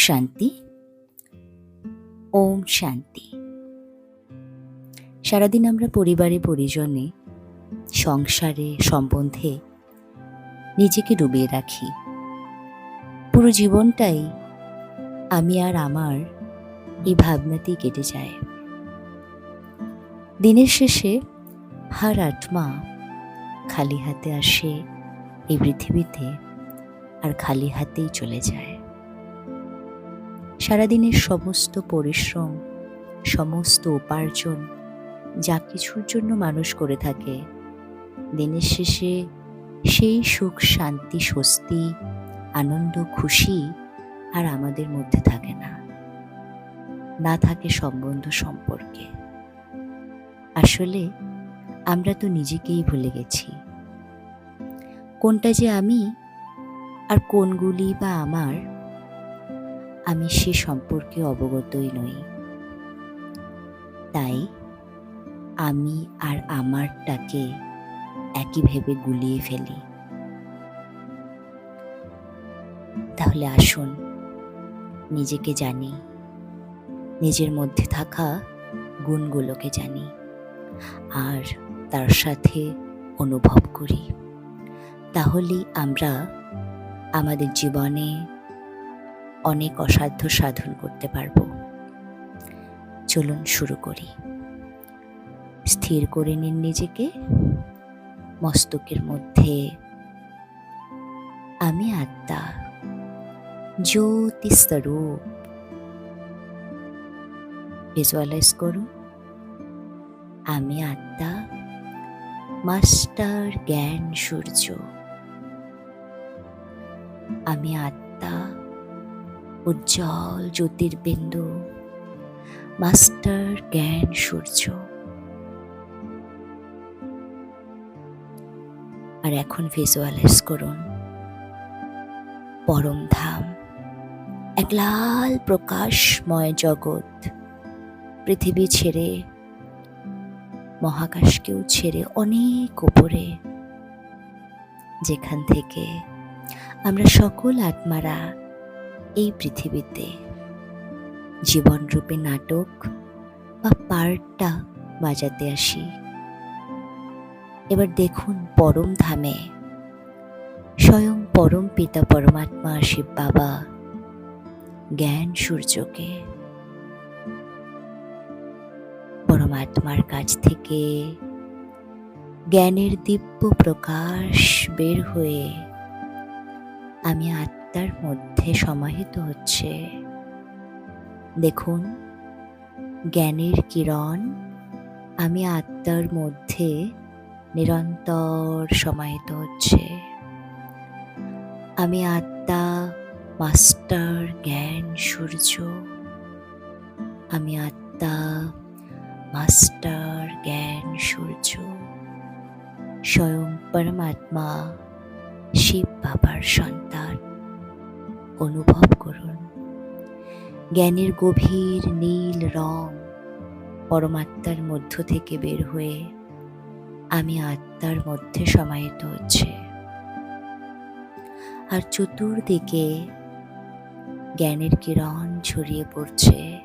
শান্তি। ওম শান্তি। সারাদিন আমরা পরিবারে, পরিজনে, সংসারে, সম্বন্ধে নিজেকে ডুবিয়ে রাখি। পুরো জীবনটাই আমি আর আমার এই ভাবনাতেই কেটে যায়। দিনের শেষে হার আত্মা খালি হাতে আসে এই পৃথিবীতে আর খালি হাতেই চলে যায়। সারাদিনের সমস্ত পরিশ্রম, সমস্ত উপার্জন যা কিছুর জন্য মানুষ করে থাকে, দিনের শেষে সেই সুখ, শান্তি, স্বস্তি, আনন্দ, খুশি আর আমাদের মধ্যে থাকে না। না থাকে সম্বন্ধ সম্পর্কে। আসলে আমরা তো নিজেকেই ভুলে গেছি। কোনটা যে আমি আর কোনগুলি বা আমার আমি সে সম্পর্কে অবগতই নই। তাই আমি আর আমারটাকে একই ভেবে গুলিয়ে ফেলি। তাহলে আসুন, নিজেকে জানি। নিজের মধ্যে থাকা গুণগুলোকে জানি আর তার সাথে অনুভব করি। তাহলেই আমরা আমাদের জীবনে অনেক অসাধ্য সাধন করতে পারব। চলুন শুরু করি। স্থির করে নিন নিজেকে। মস্তকের মধ্যে। আমি আত্মা। জ্যোতি স্বরূপ ভিজুয়ালাইজ করুন। আমি আত্মা। মাস্টার জ্ঞান সূর্য। আমি আত্মা। উজ্জ্বল জ্যোতির্বিন্দু, মাস্টার জ্ঞান সূর্য। আর এখন ভিজুয়ালাইজ করুন। পরম ধাম, এক লাল প্রকাশময় জগৎ, পৃথিবী ছেড়ে, মহাকাশকেও ছেড়ে অনেক উপরে। যেখান থেকে আমরা সকল আত্মারা এই পৃথিবীতে। জীবনরূপে নাটক বা পার্টটা বাজাতে আসি। এবার দেখুন পরম ধামে স্বয়ং পরম পিতা পরমাত্মা শিব বাবা জ্ঞান সূর্যকে। পরমাত্মার কাছ থেকে জ্ঞানের দিব্য প্রকাশ বের হয়ে আমি আত্মার মধ্যে সমাহিত হচ্ছে। দেখুন, জ্ঞানের কিরণ আমি আত্মার মধ্যে নিরন্তর সমাহিত হচ্ছে। আমি আত্মা, মাস্টার, জ্ঞান, সূর্য। আমি আত্মা, মাস্টার, জ্ঞান, সূর্য। স্বয়ং পরমাত্মা, শিব বাবার সন্তান। অনুভব করুন। জ্ঞানের গভীর নীল রং পরমাত্মার মধ্য থেকে বের হয়ে আমি আত্মার মধ্যে সমাহিত হচ্ছে। আর চতুর্দিকে জ্ঞানের কিরণ ছড়িয়ে পড়ছে।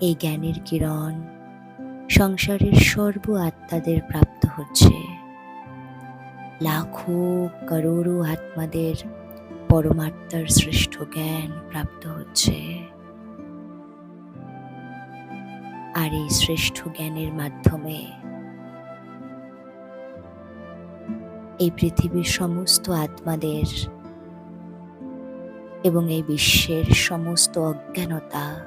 এই জ্ঞানের কিরণ সংসারের সর্ব আত্মাদের প্রাপ্ত হচ্ছে। লাখো, করোড়ো আত্মাদের পরমাত্মার শ্রেষ্ঠ জ্ঞান প্রাপ্ত হচ্ছে। আর এই শ্রেষ্ঠ জ্ঞানের মাধ্যমে এই পৃথিবীর সমস্ত আত্মাদের এবং এই বিশ্বের সমস্ত অজ্ঞানতা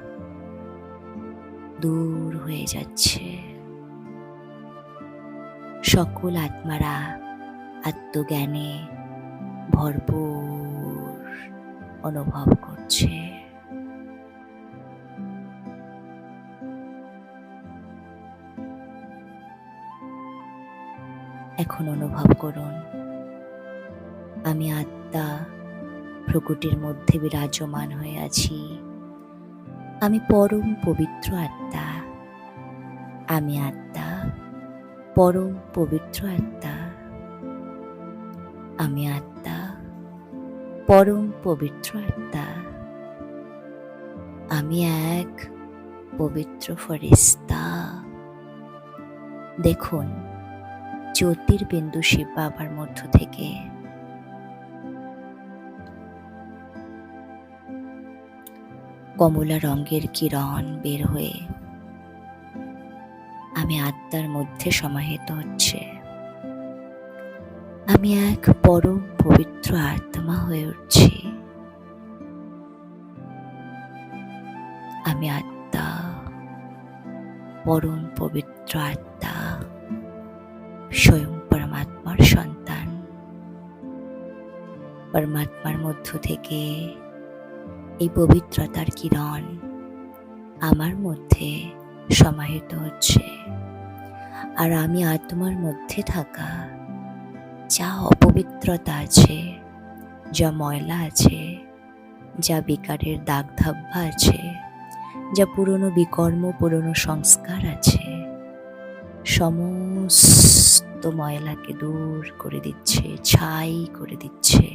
দূর হয়ে যাচ্ছে। সকল আত্মারা আত্মজ্ঞানে ভরপুর। অনুভব করছে। এখন অনুভব করুন, আমি আত্মা প্রকৃতির মধ্যে বিরাজমান হয়ে আছি। আমি পরম পবিত্র আত্মা। আমি আত্মা পরম পবিত্র আত্মা। আমি আত্মা পরম পবিত্র আত্মা। আমি এক পবিত্র ফরিস্তা দেখুন, জ্যোতির্বিন্দু শিব বাবার মধ্য থেকে। কমলা রঙের কিরণ বের হয়ে, আমি আত্মার মধ্যে সমাহিত হচ্ছে। আমি এক পরম পবিত্র আত্মা হয়ে উঠছি। আমি আত্মা, পরম পবিত্র আত্মা, স্বয়ং পরমাত্মার সন্তান। পরমাত্মার মধ্য থেকে এই পবিত্রতার কিরণ আমার মধ্যে সমাহিত হচ্ছে। আর আমি আত্মার মধ্যে থাকা যা অপবিত্রতা আছে, যা ময়লা আছে, যা বিকারের দাগ ধাব্বা আছে, যা পুরনো বিকর্ম, পুরনো সংস্কার আছে, সমস্ত ময়লাকে দূর করে দিচ্ছে, ছাই করে দিচ্ছে।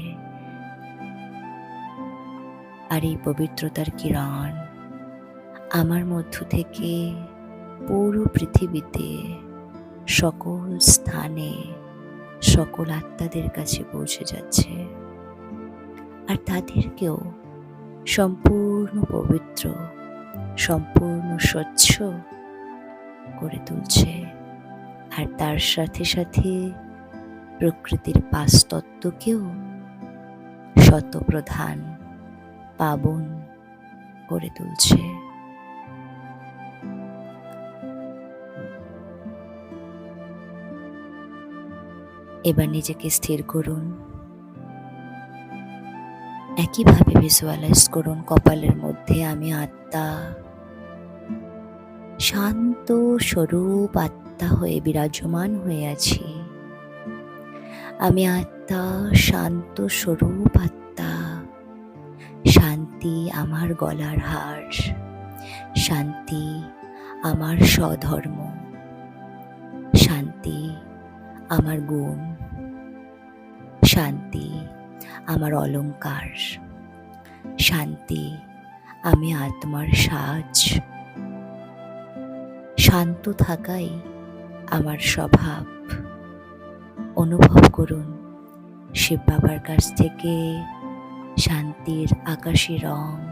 আর এই পবিত্রতার কিরণ আমার মধ্য থেকে পুরো পৃথিবীতে সকল স্থানে সকল আত্মাদের কাছে পৌঁছে যাচ্ছে। আর তাদেরকেও সম্পূর্ণ পবিত্র, সম্পূর্ণ স্বচ্ছ করে তুলছে। আর তার সাথে সাথে প্রকৃতির পাঁচতত্ত্বকেও শতপ্রধান পাবন করে তুলছে। এবার নিজেকে স্থির করুন। একইভাবে ভিজুয়ালাইজ করুন কপালের মধ্যে, আমি আত্মা। শান্ত, স্বরূপ আত্মা হয়ে, বিরাজমান হয়ে আছি। আমি আত্মা, শান্ত, স্বরূপ আত্মা। শান্তি আমার গলার হার। শান্তি আমার স্বধর্ম। শান্তি আমার গুণ। শান্তি, আমার অলংকার। শান্তি, আমি আত্মার সাজ। শান্ত থাকাই আমার স্বভাব। অনুভব করুন শিব বাবার কাছ থেকে শান্তির আকাশি রং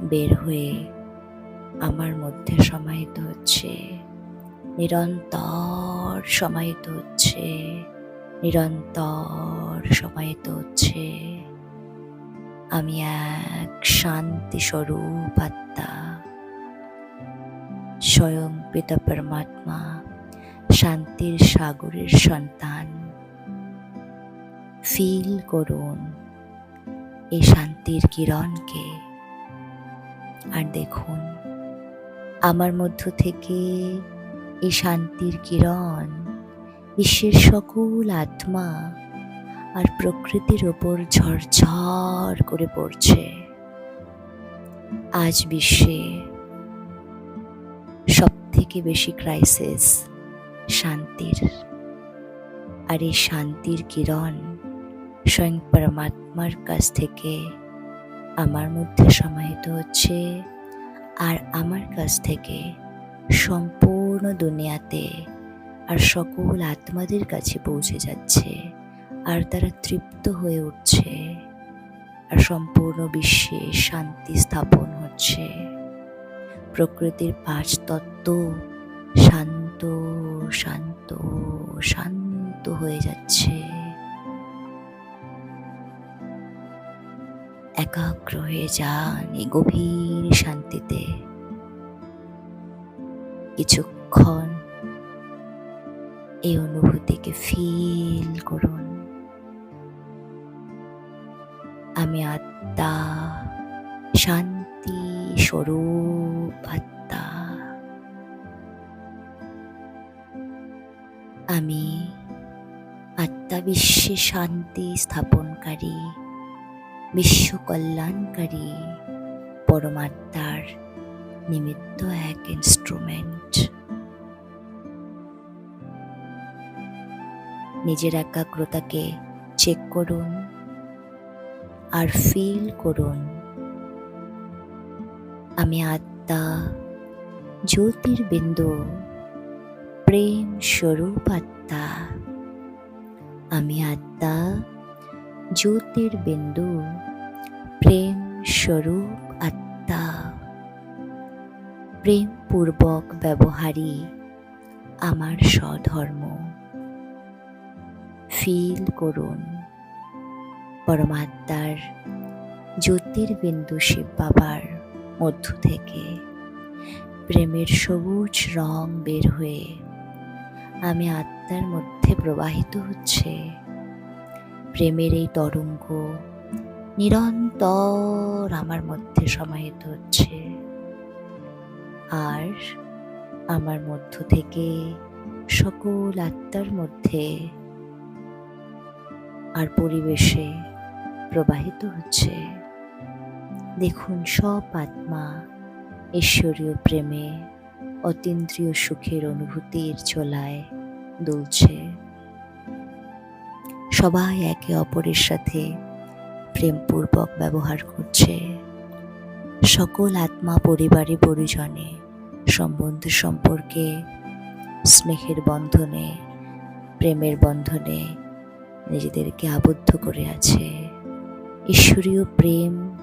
বের হয়ে আমার মধ্যে সমাহিত হচ্ছে, নিরন্তর সমাহিত হচ্ছে। নিরন্তর সমাহিত হচ্ছে। আমি এক শান্তি স্বরূপ আত্মা। স্বয়ং পিতা পরমাত্মা, শান্তির সাগরের সন্তান। ফিল করুন এই শান্তির কিরণকে আর দেখুন, আমার মধ্য থেকে এই শান্তির কিরণ বিশ্বের সকল আত্মা আর প্রকৃতির ওপর ঝরঝর করে পড়ছে। আজ বিশ্বে সব থেকে বেশি ক্রাইসিস শান্তির। আর এই শান্তির কিরণ স্বয়ং পরমাত্মার কাছ থেকে আমার মধ্যে সমাহিত হচ্ছে আর আমার কাছ থেকে সম্পূর্ণ দুনিয়াতে আর সকল আত্মাদের কাছে পৌঁছে যাচ্ছে, আর তারা তৃপ্ত হয়ে উঠছে, আর সম্পূর্ণ বিশ্বে শান্তি স্থাপন হচ্ছে। প্রকৃতির পাঁচ তত্ত্ব শান্ত শান্ত শান্ত হয়ে যাচ্ছে। একাগ্র হয়ে যান এই গভীর শান্তিতে। কিছুক্ষণ এই অনুভূতিকে ফিল করুন। আমি আত্মা, শান্তি স্বরূপ আত্মা। আমি আত্মা বিশ্বে শান্তি স্থাপনকারী বিশ্ব কল্যাণকারী পরমাত্মার নিমিত্ত এক ইনস্ট্রুমেন্ট নিজের একাগ্রতাকে চেক করুন আর ফিল করুন। আমি আত্মা, জ্যোতির্বিন্দু, প্রেম স্বরূপ আত্মা। আমি আত্মা, জ্যোতির্বিন্দু, প্রেম স্বরূপ আত্মা। প্রেমপূর্বক ব্যবহারই আমার স্বধর্ম। ফিল করুন। পরমাত্মার জ্যোতির্বিন্দু শিব বাবার মধ্য থেকে। প্রেমের সবুজ রং বের হয়ে আমি আত্মার মধ্যে প্রবাহিত হচ্ছে। প্রেমের এই তরঙ্গ নিরন্তর আমার মধ্যে সমাহিত হচ্ছে। আর আমার মধ্য থেকে সকল আত্মার মধ্যে আর পরিবেশে প্রবাহিত হচ্ছে। দেখুন সব আত্মা ঈশ্বরীয় প্রেমে অতীন্দ্রিয় সুখের অনুভূতির চোলায় দুলছে। সবাই একে অপরের সাথে প্রেমপূর্বক ব্যবহার করছে। সকল আত্মা, পরিবারে, পরিজনে, সম্বন্ধ সম্পর্কে, স্নেহের বন্ধনে, প্রেমের বন্ধনে নিজেদেরকে আবদ্ধ করে আছে। ঈশ্বরীয় প্রেম,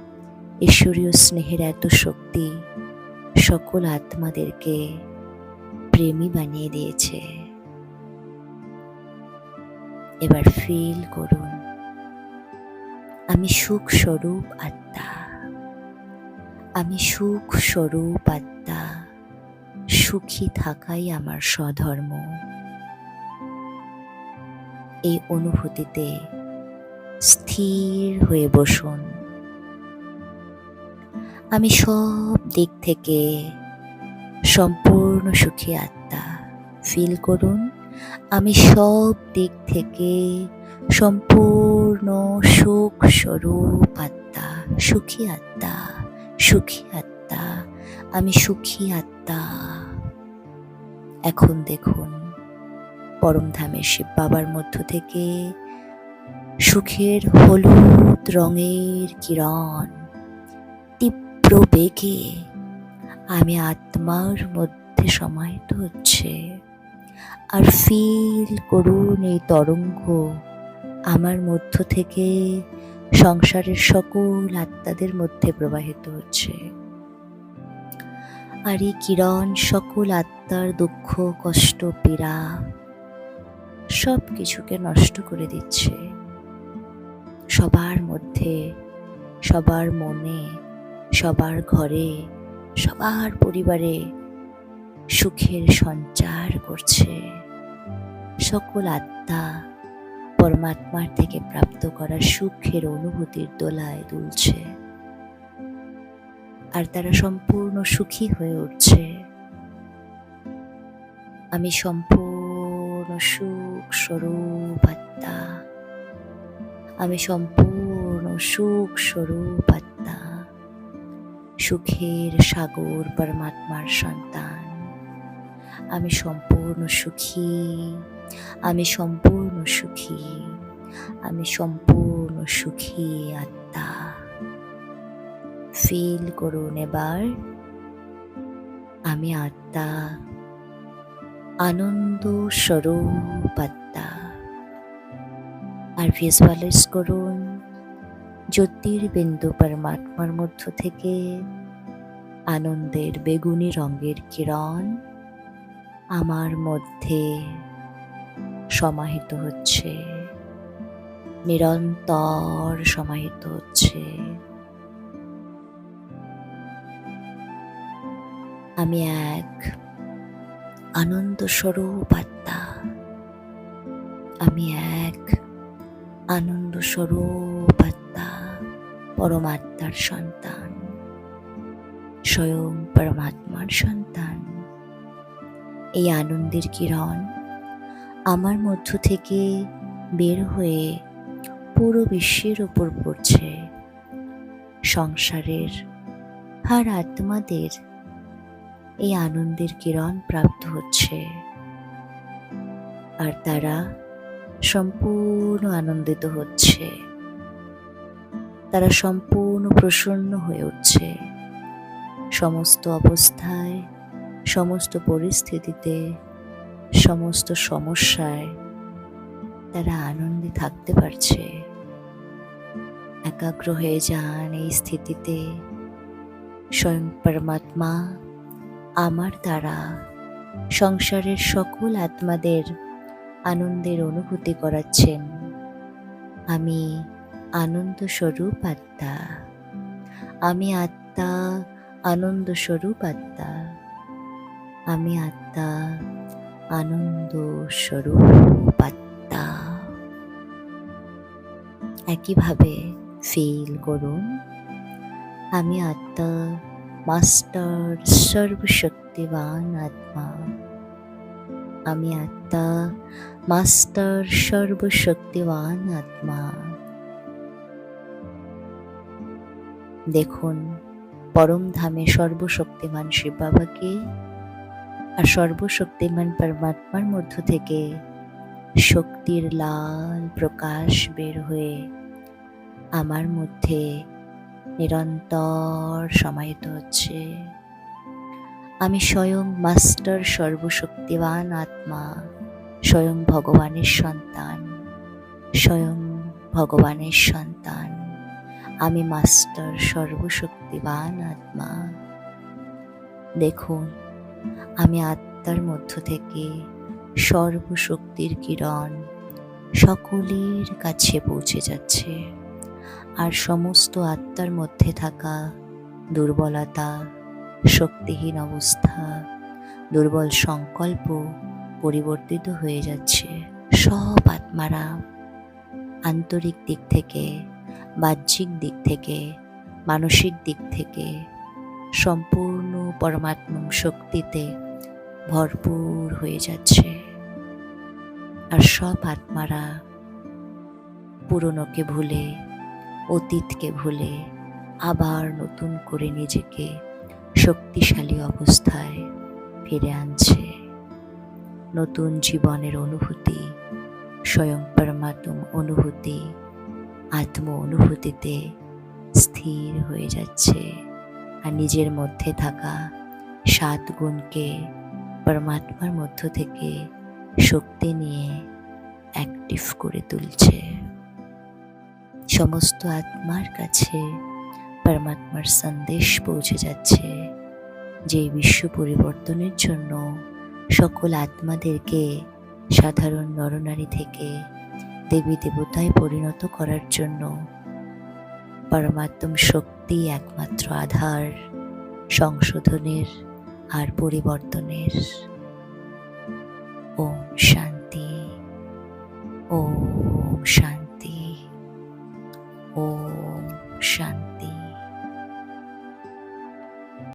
ঈশ্বরীয় স্নেহের এত শক্তি সকল আত্মাদেরকে প্রেমী বানিয়ে দিয়েছে। এবার ফিল করুন, আমি সুখ স্বরূপ আত্মা, আমি সুখ স্বরূপ আত্মা, সুখী থাকাই আমার স্বধর্ম। এই অনুভূতিতে স্থির হয়ে বসুন। আমি সব দিক থেকে সম্পূর্ণ সুখী আত্মা। ফিল করুন, আমি সব দিক থেকে সম্পূর্ণ সুখ স্বরূপ আত্মা। সুখী আত্মা সুখী আত্মা, আমি সুখী আত্মা। এখন দেখুন। পরমধামের শিব বাবার মধ্য থেকে সুখের হলুদ রঙের কিরণ তীব্র বেগে আমি আত্মার মধ্যে সমাহিত হচ্ছে। আর ফিল করুন এই তরঙ্গ আমার মধ্য থেকে সংসারের সকল আত্মাদের মধ্যে প্রবাহিত হচ্ছে। আর এই কিরণ সকল আত্মার দুঃখ, কষ্ট, পীড়া সব কিছুকে নষ্ট করে দিচ্ছে। সবার মধ্যে, সবার মনে, সবার ঘরে, সবার পরিবারে সুখের সঞ্চার করছে। সকল আত্মা পরমাত্মার থেকে প্রাপ্ত করা সুখের অনুভূতির দোলায় দুলছে। আর তারা সম্পূর্ণ সুখী হয়ে উঠছে। আমি সম্পূর্ণ সুখ স্বরূপ আত্মা। আমি সম্পূর্ণ সুখ স্বরূপ আত্মা। সুখের সাগর পরমাত্মার সন্তান। আমি সম্পূর্ণ সুখী। আমি সম্পূর্ণ সুখী। আমি সম্পূর্ণ সুখী আত্মা। ফিল করুন এবার। আমি আত্মা। আনন্দ স্বরূপ আত্মা আর ভিজুয়ালাইজ করুন, জ্যোতির্বিন্দু পরমাত্মার মধ্য থেকে আনন্দের বেগুনি রঙের কিরণ আমার মধ্যে সমাহিত হচ্ছে, নিরন্তর সমাহিত হচ্ছে। আমি এক আনন্দ স্বরূপ আত্মা আমি এক আনন্দ স্বরূপ আত্মা পরমাত্মার সন্তান, স্বয়ং পরমাত্মার সন্তান। এই আনন্দের কিরণ আমার মধ্য থেকে বের হয়ে পুরো বিশ্বের ওপর পড়ছে। সংসারের হার আত্মাদের এই আনন্দের কিরণ প্রাপ্ত হচ্ছে। আর তারা সম্পূর্ণ আনন্দিত হচ্ছে। তারা সম্পূর্ণ প্রসন্ন হয়ে উঠছে। সমস্ত অবস্থায়, সমস্ত পরিস্থিতিতে, সমস্ত সমস্যায় তারা আনন্দে থাকতে পারছে। একাগ্র হয়ে যান এই স্থিতিতে। স্বয়ং পরমাত্মা আমার দ্বারা। সংসারের সকল আত্মাদের আনন্দের অনুভূতি করাচ্ছেন। আমি আনন্দ স্বরূপ আত্মা। আমি আত্মা আনন্দ স্বরূপ আত্মা। আমি আত্মা আনন্দ স্বরূপ আত্মা। একইভাবে ফিল করুন। আমি আত্মা মাস্টার সর্বশক্তিবান আত্মা। আমি আত্মা, মাস্টার সর্বশক্তিবান আত্মা। দেখুন, পরম ধামে সর্বশক্তিমান শিব বাবাকে আর সর্বশক্তিমান পরমাত্মার মধ্য থেকে শক্তির লাল প্রকাশ বের হয়ে আমার মধ্যে নিরন্তর সমাহিত হচ্ছে আমি স্বয়ং মাস্টার সর্বশক্তিবান আত্মা, স্বয়ং ভগবানের সন্তান, স্বয়ং ভগবানের সন্তান। আমি মাস্টার সর্বশক্তিবান আত্মা। দেখুন, আমি আত্মার মধ্য থেকে সর্বশক্তির কিরণ সকলের কাছে পৌঁছে যাচ্ছে। আর সমস্ত আত্মার মধ্যে থাকা দুর্বলতা, শক্তিহীন অবস্থা, দুর্বল সংকল্প পরিবর্তিত হয়ে যাচ্ছে। সব আত্মারা আন্তরিক দিক থেকে, বাহ্যিক দিক থেকে, মানসিক দিক থেকে সম্পূর্ণ পরমাত্ম শক্তিতে ভরপুর হয়ে যাচ্ছে। আর সব আত্মারা পুরনোকে ভুলে অতীতকে ভুলে আবার নতুন করে নিজেকে শক্তিশালী অবস্থায় ফিরে আনছে। নতুন জীবনের অনুভূতি, স্বয়ং পরমাত্ম অনুভূতি, আত্ম অনুভূতিতে স্থির হয়ে যাচ্ছে। আর নিজের মধ্যে থাকা সাত গুণকে পরমাত্মার মধ্য থেকে শক্তি নিয়ে অ্যাক্টিভ করে তুলছে। সমস্ত আত্মার কাছে পরমাত্মার সন্দেশ পৌঁছে যাচ্ছে। যে বিশ্ব পরিবর্তনের জন্য সকল আত্মাদেরকে সাধারণ নরনারী থেকে দেবী দেবতায় পরিণত করার জন্য পরমাত্ম শক্তি একমাত্র আধার সংশোধনের আর পরিবর্তনের। ওম শান্তি। ওম শান্তি। ওম শান্তি